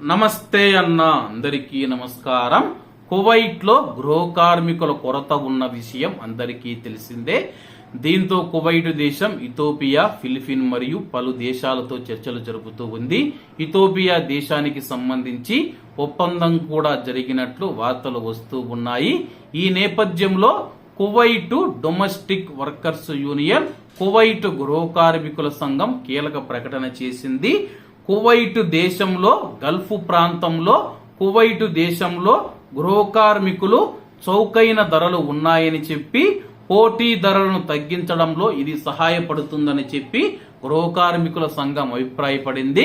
నమస్తే అన్న అందరికీ నమస్కారం. కువైట్లో గృహ కార్మికుల కొరత ఉన్న విషయం అందరికీ తెలిసిందే. దీంతో కువైట్ దేశం ఇథోపియా ఫిలిపిన్ మరియు పలు దేశాలతో చర్చలు జరుపుతూ ఉంది. ఇథోపియా దేశానికి సంబంధించి ఒప్పందం కూడా జరిగినట్లు వార్తలు వస్తూ ఉన్నాయి. ఈ నేపథ్యంలో Kuwait domestic workers union Kuwait గృహ కార్మికుల సంఘం కీలక ప్రకటన చేసింది. కువైట్ దేశంలో గల్ఫ్ ప్రాంతంలో కువైట్ దేశంలో గృహ కార్మికులు చౌకైన ధరలు ఉన్నాయని చెప్పి పోటీ ధరలను తగ్గించడంలో ఇది సహాయపడుతుందని చెప్పి గృహ కార్మికుల సంఘం అభిప్రాయపడింది.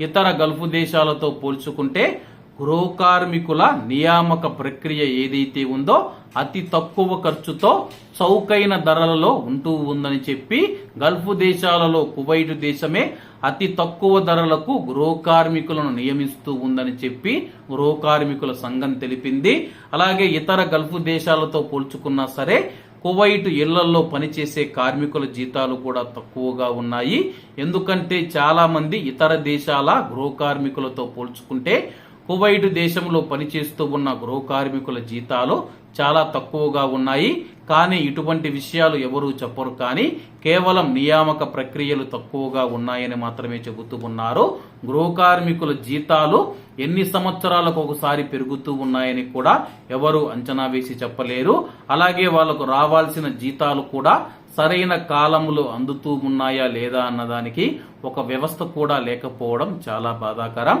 ఇతర గల్ఫ్ దేశాలతో పోల్చుకుంటే గృహ కార్మికుల నియామక ప్రక్రియ ఏదైతే ఉందో అతి తక్కువ ఖర్చుతో చౌకైన ధరలలో ఉంటూ ఉందని చెప్పి గల్ఫ్ దేశాలలో కువైట్ దేశమే అతి తక్కువ ధరలకు గృహ కార్మికులను నియమిస్తూ ఉందని చెప్పి గృహ కార్మికుల సంఘం తెలిపింది. అలాగే ఇతర గల్ఫ్ దేశాలతో పోల్చుకున్నా సరే కువైట్ ఇళ్ళలో పనిచేసే కార్మికుల జీతాలు కూడా తక్కువగా ఉన్నాయి. ఎందుకంటే చాలామంది ఇతర దేశాల గృహ కార్మికులతో పోల్చుకుంటే కువైట్ దేశంలో పనిచేస్తూ ఉన్న గృహ కార్మికుల జీతాలు చాలా తక్కువగా ఉన్నాయి. కానీ ఇటువంటి విషయాలు ఎవరూ చెప్పరు. కానీ కేవలం నియామక ప్రక్రియలు తక్కువగా ఉన్నాయని మాత్రమే చెబుతూ ఉన్నారు. గృహ కార్మికుల జీతాలు ఎన్ని సంవత్సరాలకు ఒకసారి పెరుగుతూ ఉన్నాయని కూడా ఎవరు అంచనా వేసి చెప్పలేరు. అలాగే వాళ్ళకు రావాల్సిన జీతాలు కూడా సరైన కాలంలో అందుతూ ఉన్నాయా లేదా అన్నదానికి ఒక వ్యవస్థ కూడా లేకపోవడం చాలా బాధాకరం.